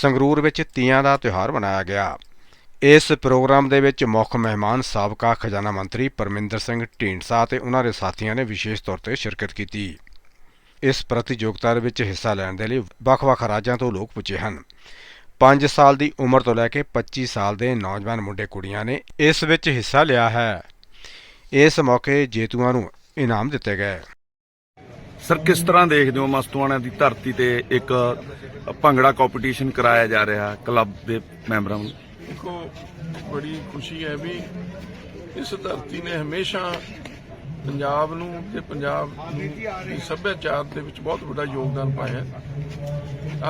ਸੰਗਰੂਰ ਵਿੱਚ ਤੀਆਂ ਦਾ ਤਿਉਹਾਰ ਮਨਾਇਆ ਗਿਆ। ਇਸ ਪ੍ਰੋਗਰਾਮ ਦੇ ਵਿੱਚ ਮੁੱਖ ਮਹਿਮਾਨ ਸਾਬਕਾ ਖਜ਼ਾਨਾ ਮੰਤਰੀ ਪਰਮਿੰਦਰ ਸਿੰਘ ਢੀਂਡਸਾ ਅਤੇ ਉਹਨਾਂ ਦੇ ਸਾਥੀਆਂ ਨੇ ਵਿਸ਼ੇਸ਼ ਤੌਰ ਤੇ ਸ਼ਿਰਕਤ ਕੀਤੀ। ਇਸ ਪ੍ਰਤੀਯੋਗਤਾ ਦੇ ਵਿੱਚ ਹਿੱਸਾ ਲੈਣ ਦੇ ਲਈ ਵੱਖ-ਵੱਖ ਰਾਜਾਂ ਤੋਂ ਲੋਕ ਪੁੱਜੇ ਹਨ। 5 ਸਾਲ ਦੀ ਉਮਰ ਤੋਂ ਲੈ ਕੇ 25 ਸਾਲ ਦੇ ਨੌਜਵਾਨ ਮੁੰਡੇ ਕੁੜੀਆਂ ਨੇ ਇਸ ਵਿੱਚ ਹਿੱਸਾ ਲਿਆ ਹੈ। ਇਸ ਮੌਕੇ ਜੇਤੂਆਂ ਨੂੰ ਇਨਾਮ ਦਿੱਤੇ ਗਏ। ਸਰ, ਕਿਸ ਤਰ੍ਹਾਂ ਦੇਖਦੇ ਹੋ ਮਸਤੂਆਣਾ ਦੀ ਧਰਤੀ ਤੇ ਇੱਕ ਭੰਗੜਾ ਕੰਪੀਟੀਸ਼ਨ ਕਰਾਇਆ ਜਾ ਰਿਹਾ ਕਲੱਬ ਦੇ ਮੈਂਬਰਾਂ ਨੂੰ ਦੇਖੋ, ਬੜੀ ਖੁਸ਼ੀ ਹੈ ਵੀ ਇਸ ਧਰਤੀ ਨੇ ਹਮੇਸ਼ਾ ਪੰਜਾਬ ਨੂੰ ਤੇ ਪੰਜਾਬ ਨੂੰ ਦੀ ਸੱਭਿਆਚਾਰ ਦੇ ਵਿੱਚ ਬਹੁਤ ਵੱਡਾ ਯੋਗਦਾਨ ਪਾਇਆ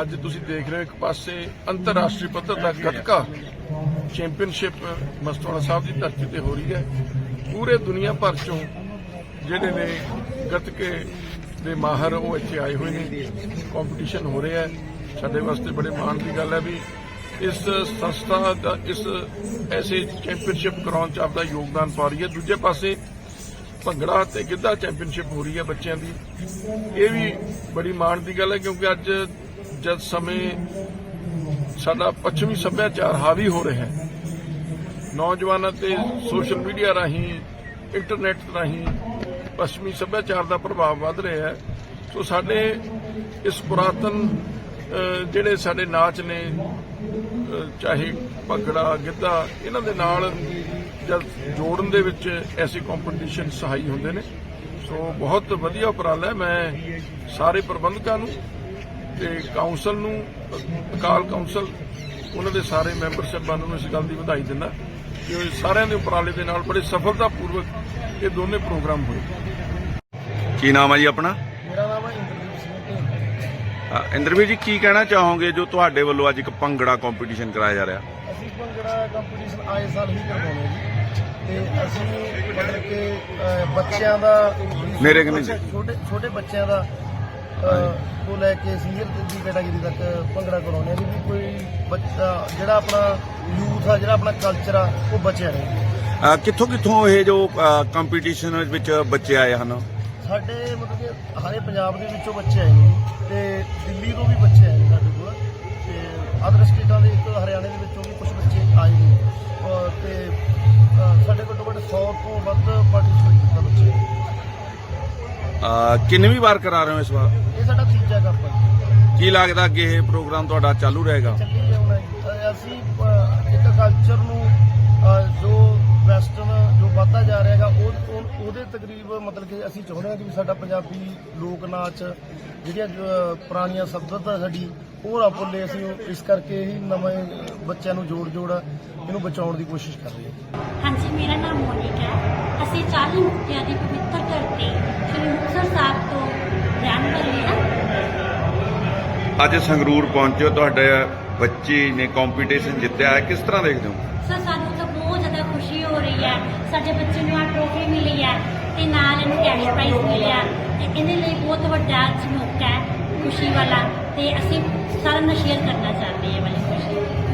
ਅੱਜ ਤੁਸੀਂ ਦੇਖ ਰਹੇ ਹੋ ਇੱਕ ਪਾਸੇ ਅੰਤਰਰਾਸ਼ਟਰੀ ਪੱਧਰ ਦਾ ਗੱਤਕਾ ਚੈਂਪੀਅਨਸ਼ਿਪ ਮਸਤੋਣਾ ਸਾਹਿਬ ਦੀ ਧਰਤੀ ਤੇ ਹੋ ਰਹੀ ਹੈ। ਪੂਰੇ ਦੁਨੀਆ ਭਰ ਚੋਂ ਜਿਹੜੇ ਨੇ ਗੱਤਕੇ ਦੇ ਮਾਹਰ ਉਹ ਇੱਥੇ ਆਏ ਹੋਏ ਨੇ। ਕੰਪੀਟੀਸ਼ਨ ਹੋ ਰਿਹਾ ਹੈ। ਸਾਡੇ ਵਾਸਤੇ ਬੜੇ ਮਾਣ ਦੀ ਗੱਲ ਹੈ ਵੀ ਇਸ ਸੰਸਥਾ ਦਾ, ਇਸ ਐਸੇ ਚੈਂਪੀਅਨਸ਼ਿਪ ਕਰਾਉਣ ਚ ਆਪਦਾ ਯੋਗਦਾਨ ਪਾ ਰਹੀ ਹੈ। ਦੂਜੇ ਪਾਸੇ ਭੰਗੜਾ ਤੇ ਗਿੱਧਾ ਚੈਂਪੀਅਨਸ਼ਿਪ ਹੋ ਰਹੀ ਹੈ ਬੱਚਿਆਂ ਦੀ। ਇਹ ਵੀ ਬੜੀ ਮਾਣ ਦੀ ਗੱਲ ਹੈ ਕਿਉਂਕਿ ਅੱਜ ਜਦ ਸਮੇਂ ਸਾਡਾ ਪੱਛਮੀ ਸੱਭਿਆਚਾਰ ਹਾਵੀ ਹੋ ਰਿਹਾ ਹੈ, ਨੌਜਵਾਨਾਂ ਤੇ ਸੋਸ਼ਲ ਮੀਡੀਆ ਰਾਹੀਂ ਇੰਟਰਨੈਟ ਰਾਹੀਂ ਪੱਛਮੀ ਸੱਭਿਆਚਾਰ ਦਾ ਪ੍ਰਭਾਵ ਵੱਧ ਰਿਹਾ ਹੈ। ਸੋ ਸਾਡੇ ਇਸ ਪੁਰਾਤਨ ਜਿਹੜੇ ਸਾਡੇ ਨਾਚ ਨੇ ਚਾਹੇ ਭੰਗੜਾ, ਗਿੱਧਾ, ਇਹਨਾਂ ਦੇ ਨਾਲ ਜਦ ਜੋੜਨ ਦੇ ਵਿੱਚ ਐਸੇ ਕੰਪੀਟੀਸ਼ਨ ਸਹਾਈ ਹੁੰਦੇ ਨੇ। ਸੋ ਬਹੁਤ ਵਧੀਆ ਉਪਰਾਲਾ ਮੈਂ ਸਾਰੇ ਪ੍ਰਬੰਧਕਾਂ ਨੂੰ ਤੇ ਕਾਉਂਸਲ ਨੂੰ, ਅਕਾਲ ਕਾਉਂਸਲ ਉਹਨਾਂ ਦੇ ਸਾਰੇ ਮੈਂਬਰ ਸਾਹਿਬਾਨਾਂ ਨੂੰ ਇਸ ਗੱਲ ਦੀ ਵਧਾਈ ਦਿੰਦਾ। ਕਿ ਉਹ ਸਾਰਿਆਂ ਦੇ ਉਪਰਾਲੇ ਦੇ ਨਾਲ ਬੜੇ ਸਫਲਤਾਪੂਰਵਕ ਇਹ ਦੋਨੇ ਪ੍ਰੋਗਰਾਮ ਹੋਏ। ਕੀ ਨਾਮ ਹੈ ਜੀ ਆਪਣਾ? ਮੇਰਾ ਨਾਮ ਹੈ ਇੰਦਰਜੀਤ ਸਿੰਘ ਇੰਦਰਵੀਰ ਜੀ ਕੀ ਕਹਿਣਾ ਚਾਹੋਗੇ ਜੋ ਤੁਹਾਡੇ ਵੱਲੋਂ ਅੱਜ ਇੱਕ ਭੰਗੜਾ ਕੰਪੀਟੀਸ਼ਨ ਕਰਾਇਆ ਜਾ ਰਿਹਾ? ਅਸੀਂ ਭੰਗੜਾ ਕੰਪੀਟੀਸ਼ਨ ਆਏ ਸਾਲ ਹੀ ਕਰਵਾਉਂਦੇ ਹਾਂ ਜੀ। ਤੇ ਅਸੀਂ ਮਤਲਬ ਕਿ ਬੱਚਿਆਂ ਦਾ ਮੇਰੇ ਕਨੀ ਜੀ। ਛੋਟੇ ਛੋਟੇ ਬੱਚਿਆਂ ਦਾ ਤੋਂ ਲੈ ਕੇ ਸੀਨੀਅਰ ਦੀ ਕੈਟਾਗਰੀ ਤੱਕ ਭੰਗੜਾ ਕਰਾਉਂਦੇ ਹਾਂ ਜੀ ਵੀ ਕੋਈ ਬੱਚਾ ਜਿਹੜਾ ਆਪਣਾ ਯੂਥ ਆ ਜਿਹੜਾ ਆਪਣਾ ਕਲਚਰ ਆ ਉਹ ਬਚਿਆ ਰਹੇ। ਅ, ਕਿੱਥੋਂ ਕਿੱਥੋਂ ਇਹ ਜੋ ਕੰਪੀਟੀਸ਼ਨ ਵਿੱਚ ਬੱਚੇ ਆਏ ਹਨ? ਸਾਡੇ ਮਤਲਬ ਕਿ ਹਾਰੇ ਪੰਜਾਬ ਦੇ ਵਿੱਚੋਂ ਬੱਚੇ ਆਏ ਨੇ ਜੀ ਤੇ ਦਿੱਲੀ ਤੋਂ ਵੀ ਬੱਚੇ ਆਏ ਨੇ ਸਾਡੇ ਕੋਲ। ਤੇ ਅਦਰ ਸਟੇਟਾਂ ਦੇ ਇੱਕ ਹਰਿਆਣੇ ਦੇ ਵਿੱਚੋਂ ਵੀ ਕੁਝ ਬੱਚੇ ਆਏ ਨੇ। ਅਹ ਤੇ ਅਹ ਸਾਡੇ ਕੋਲ ਘੱਟ 100 ਤੋਂ ਵੱਧ ਪਾਰਟਿਸਿਪੇਟ ਕੀਤਾ ਬੱਚੇ। ਕਿੰਨਵੀਂ ਵਾਰ ਕਰਾ ਰਹੇ ਹੋ ਇਸ ਵਾਰ? ਇਹ ਸਾਡਾ ਤੀਜਾ ਕੱਪ ਹੈ ਕੀ ਲੱਗਦਾ ਕਿ ਇਹ ਪ੍ਰੋਗਰਾਮ ਤੁਹਾਡਾ ਚਾਲੂ ਰਹੇਗਾ? ਚੱਲੀ ਜਾਉਣਾ ਜੀ। ਅਹ ਅਸੀਂ ਇੱਕ ਕਲਚਰ ਨੂੰ ਜੋ ਵੈਸਟਰਨ ਜੋ ਵੱਧਦਾ ਜਾ ਰਿਹਾ ਹੈਗਾ ਉਹ ਉਹ- ਉਹਦੇ ਤਕਰੀਬ ਮਤਲਬ ਕਿ ਅਸੀਂ ਚਾਹੁੰਦੇ ਹਾਂ ਕਿ ਸਾਡਾ ਪੰਜਾਬੀ ਲੋਕ ਨਾਚ ਜਿਹੜੀਆਂ ਪੁਰਾਣੀਆਂ ਸੱਭਿਅਤਾ ਸਾਡੀ ਉਹ ਨਾ ਭੁੱਲੇ ਅਸੀਂ ਇਸ ਕਰਕੇ ਹੀ ਨਵੇਂ ਬੱਚਿਆਂ ਨੂੰ ਜੋੜ ਜੋੜ ਇਹਨੂੰ ਬਚਾਉਣ ਦੀ ਕੋਸ਼ਿਸ਼ ਕਰ ਰਹੇ ਹਾਂ। ਹਾਂਜੀ ਮੇਰਾ ਨਾਮ ਮੋਨਿਕਾ ਹੈ। ਅਸੀਂ 40 ਮੁਕਤਿਆਂ ਦੀ ਅੱਜ ਸੰਗਰੂਰ ਪਹੁੰਚੇ ਤੁਹਾਡੇ ਬੱਚੇ ਨੇ ਕੰਪੀਟੀਸ਼ਨ ਜਿੱਤਿਆ ਹੈ, ਕਿਸ ਤਰ੍ਹਾਂ ਦੇਖਦੇ ਹੋ? ਸਰ, ਸਾਨੂੰ ਤਾਂ ਬਹੁਤ ਜ਼ਿਆਦਾ ਖੁਸ਼ੀ ਹੋ ਰਹੀ ਹੈ। ਸਾਡੇ ਬੱਚੇ ਨੂੰ ਆ ਟਰੋਫੀ ਮਿਲੀ ਹੈ ਤੇ ਨਾਲ ਇਹਨੂੰ ਕੈਸ਼ ਪ੍ਰਾਈਜ਼ ਮਿਲਿਆ ਤੇ ਇਹਦੇ ਲਈ ਬਹੁਤ ਵੱਡਾ ਮੌਕਾ ਹੈ, ਖੁਸ਼ੀ ਵਾਲਾ ਤੇ ਅਸੀਂ ਸਾਰਿਆਂ ਨਾਲ ਸ਼ੇਅਰ ਕਰਨਾ ਚਾਹੁੰਦੇ ਹਾਂ ਵਾਲੀ ਖੁਸ਼ੀ।